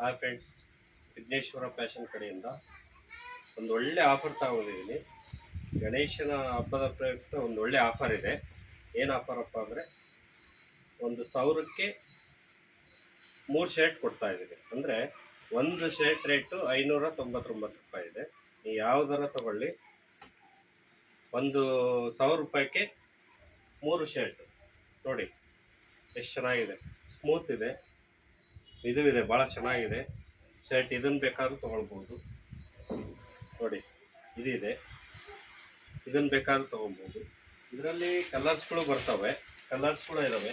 Hi friends Vighneshwara fashion ಕಡೆಯಿಂದ ಒಂದು ಒಳ್ಳೆ ಆಫರ್ ತಗೊಂಡಿದ್ದೀನಿ. ಗಣೇಶನ ಹಬ್ಬದ ಪ್ರಯುಕ್ತ ಒಂದು ಒಳ್ಳೆ ಆಫರ್ ಇದೆ. ಏನು ಆಫರಪ್ಪ ಅಂದರೆ ಒಂದು ಸಾವಿರಕ್ಕೆ ಮೂರು ಶರ್ಟ್ ಕೊಡ್ತಾ ಇದ್ದೀನಿ. ಅಂದರೆ ಒಂದು ಶರ್ಟ್ ರೇಟು ಐನೂರ ತೊಂಬತ್ತೊಂಬತ್ತು ರೂಪಾಯಿ ಇದೆ. ನೀವು ಯಾವುದರ ತಗೊಳ್ಳಿ. ಒಂದು ಸಾವಿರ ರೂಪಾಯಿಗೆ ಮೂರು ಶರ್ಟ್ ನೋಡಿ, ಎಷ್ಟು ಚೆನ್ನಾಗಿದೆ. ಸ್ಮೂತ್ ಇದೆ. ಇದು ಇದೆ ಭಾಳ ಚೆನ್ನಾಗಿದೆ. ಶರ್ಟ್ ಇದನ್ನು ಬೇಕಾದ್ರೂ ತೊಗೊಳ್ಬೋದು. ನೋಡಿ, ಇದು ಇದೆ. ಇದನ್ನು ಬೇಕಾದ್ರೂ ತೊಗೊಬೋದು ಇದರಲ್ಲಿ ಕಲರ್ಸ್ಗಳು ಬರ್ತವೆ. ಕಲರ್ಸ್ಗಳು ಇದ್ದಾವೆ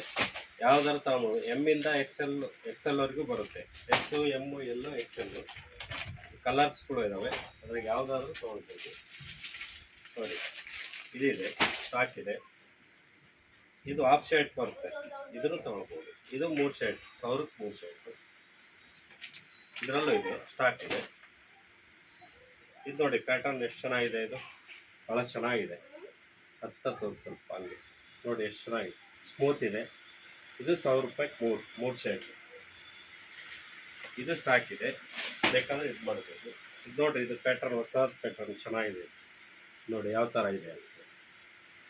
ಯಾವ್ದಾರು ತಗೊಬೋದು ಎಮ್ಮಿಂದ ಎಕ್ಸೆಲ್ ಎಕ್ಸೆಲ್ವರೆಗೂ ಬರುತ್ತೆ. ಎಕ್ಸು ಎಮ್ಮು ಎಲ್ಲು ಎಕ್ಸೆಲ್ಲು ಕಲರ್ಸ್ಗಳು ಇದ್ದಾವೆ ಅದ್ರಾಗ ಯಾವುದಾದ್ರೂ ತೊಗೊಳ್ಬೋದು. ನೋಡಿ ಇದಿದೆ ಸ್ಟಾಕ್ ಇದೆ. ಇದು ಹಾಫ್ ಶರ್ಟ್ ಬರುತ್ತೆ. ಇದನ್ನು ತಗೊಳ್ಬೋದು. ಇದು ಮೂರು ಶರ್ಟ್ ಸಾವಿರಕ್ಕೆ ಮೂರು ಶರ್ಟ್ ಇದರಲ್ಲೂ ಇದೆ ಸ್ಟಾಕ್ ಇದೆ. ಇದು ನೋಡಿ ಪ್ಯಾಟರ್ನ್ ಎಷ್ಟು ಚೆನ್ನಾಗಿದೆ ಇದು? ಭಾಳ ಚೆನ್ನಾಗಿದೆ. ಹತ್ತತ್ತು ಸ್ವಲ್ಪ ಅಲ್ಲಿ ನೋಡಿ, ಎಷ್ಟು ಚೆನ್ನಾಗಿದೆ. ಸ್ಮೂತ್ ಇದೆ. ಇದು ಸಾವಿರ ರೂಪಾಯಿಗೆ ಮೂರು ಮೂರು ಶರ್ಟ್ ಇದು ಸ್ಟಾಕ್ ಇದೆ. ಬೇಕಾದ್ರೆ ಇದು ಮಾಡ್ಬೋದು. ಇದು ನೋಡಿ ಇದು ಪ್ಯಾಟರ್ನ್ ಹೊಸ ಪ್ಯಾಟರ್ನ್ ಚೆನ್ನಾಗಿದೆ. ನೋಡಿ, ಯಾವ ಥರ ಇದೆ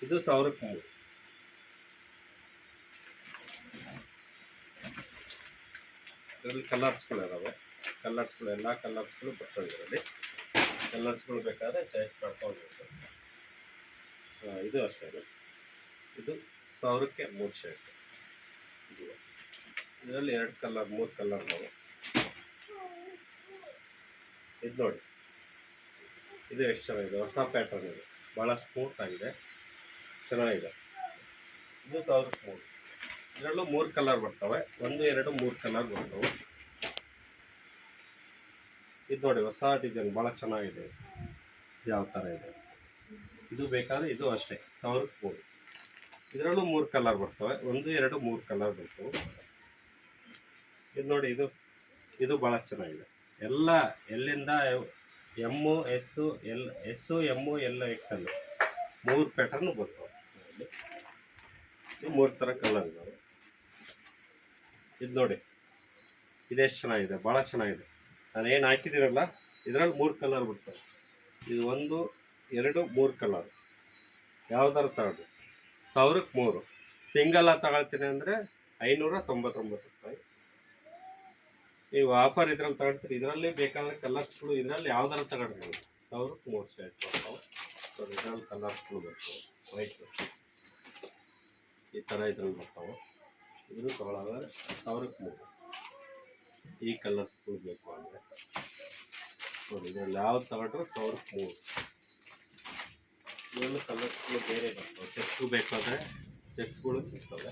ಇದು ಸಾವಿರಕ್ಕೆ ಮೂರು. ಇದರಲ್ಲಿ ಕಲರ್ಸ್ಗಳು ಇದಾವೆ ಕಲರ್ಸ್ಗಳು ಎಲ್ಲ ಕಲರ್ಸ್ಗಳು ಬರ್ತವೆ ಇದರಲ್ಲಿ. ಕಲರ್ಸ್ಗಳು ಬೇಕಾದರೆ ಚಾಯ್ಸ್ ಮಾಡ್ಕೊಳ್ಬೇಕು ಇದು ಅಷ್ಟೇ ಇದು. ಇದು ಸಾವಿರಕ್ಕೆ ಮೂರು ಶರ್ಟ್. ಇದು. ಇದರಲ್ಲಿ ಎರಡು ಕಲರ್, ಮೂರು ಕಲರ್ ನಾವು ಇದು ನೋಡಿ. ಇದು ಎಷ್ಟು ಚೆನ್ನಾಗಿದೆ. ಹೊಸ ಪ್ಯಾಟರ್ನ್ ಇದೆ. ಭಾಳ ಸ್ಮೂತ್ ಆಗಿದೆ. ಚೆನ್ನಾಗಿದೆ. ಇದು ಸಾವಿರಕ್ಕೆ ಮೂರು. ಇದರಲ್ಲೂ ಮೂರು ಕಲರ್ ಬರ್ತವೆ. ಒಂದು, ಎರಡು, ಮೂರು ಕಲರ್ ಬರ್ತವೆ. ಇದು ನೋಡಿ, ಹೊಸ ಡಿಸೈನ್ ಭಾಳ ಚೆನ್ನಾಗಿದೆ. ಯಾವ ಥರ ಇದೆ? ಇದು ಬೇಕಾದ್ರೆ ಇದು ಅಷ್ಟೇ ಸಾವಿರಕ್ಕೆ ಮೂರು ಇದರಲ್ಲೂ ಮೂರು ಕಲರ್ ಬರ್ತವೆ. ಒಂದು, ಎರಡು, ಮೂರು ಕಲರ್ ಬರ್ತವೆ. ಇದು ನೋಡಿ, ಇದು ಇದು ಭಾಳ ಚೆನ್ನಾಗಿದೆ. ಎಲ್ಲ, ಎಲ್ಲಿಂದ M S L S M ಎಲ್ಲ ಎಕ್ಸೆಲ್ ಮೂರು ಪ್ಯಾಟರ್ನು ಬರ್ತವೆ. ಮೂರು ಥರ ಕಲರ್ ಇದಾವೆ. ಇದು ನೋಡಿ. ಇದೆಷ್ಟು ಚೆನ್ನಾಗಿದೆ ಭಾಳ ಚೆನ್ನಾಗಿದೆ. ನಾನು ಏನು ಹಾಕಿದ್ದೀರಲ್ಲ, ಇದರಲ್ಲಿ ಮೂರು ಕಲರ್ ಬಿಡ್ತವೆ ಇದು ಒಂದು, ಎರಡು, ಮೂರು ಕಲರ್ ಯಾವ್ದಾರು ತಗೊಂಡು ಸಾವಿರಕ್ಕೆ ಮೂರು. ಸಿಂಗಲ್ ತಗೊಳ್ತೀನಿ ಅಂದರೆ ಐನೂರ ತೊಂಬತ್ತೊಂಬತ್ತು ರೂಪಾಯಿ. ನೀವು ಆಫರ್ ಇದ್ರಲ್ಲಿ ತಗೊಳ್ತೀರಿ. ಇದರಲ್ಲಿ ಬೇಕಾದ ಕಲರ್ಸ್ಗಳು ಇದರಲ್ಲಿ ಯಾವ್ದಾರು ತಗೊಳ್ರಿ ನೀವು. ಸಾವಿರಕ್ಕೆ ಮೂರು ಶರ್ಟ್ ಬರ್ತಾವೆ ಸೊ ಇದರಲ್ಲಿ ಕಲರ್ಸ್ಗಳು ಬರ್ತವೆ ವೈಟ್ ಈ ಥರ ಇದ್ರಲ್ಲಿ ಬರ್ತಾವೆ. ಇದನ್ನು ತಗೊಳ್ಳೋದಾದ್ರೆ ಸಾವಿರಕ್ಕೆ ಮೂರು. ಈ ಕಲರ್ಸ್ಗಳು ಬೇಕು ಅಂದರೆ. ನೋಡಿ, ಇದರಲ್ಲಿ ಯಾವ್ದು ತಗೊಂಡ್ರು ಸಾವಿರಕ್ಕೆ ಮೂರು. ಇದರಲ್ಲಿ ಕಲರ್ಸ್ಗಳು ಬೇರೆ ಬರ್ತವೆ. ಚೆಕ್ಸ್ ಬೇಕಾದರೆ ಚೆಕ್ಸ್ಗಳು ಸಿಗ್ತವೆ.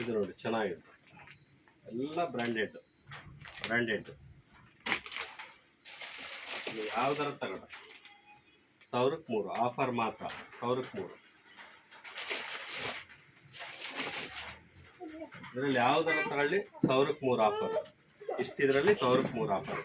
ಇದು ನೋಡಿ, ಚೆನ್ನಾಗಿದೆ. ಎಲ್ಲ ಬ್ರ್ಯಾಂಡೆಡ್ ಬ್ರ್ಯಾಂಡೆಡ್ ಯಾವ ಥರ ತಗೊಳ್ಳಿ. ಸಾವಿರಕ್ಕೆ ಮೂರು ಆಫರ್ ಮಾತ್ರ ಸಾವಿರಕ್ಕೆ ಮೂರು ಇದರಲ್ಲಿ ಯಾವ್ದಾರ ತಗೊಳ್ಳಿ ಸಾವಿರಕ್ಕೆ ಮೂರು ಆಫರ್. ಇಷ್ಟಿದ್ರಲ್ಲಿ ಸಾವಿರಕ್ಕೆ ಮೂರು ಆಫರ್.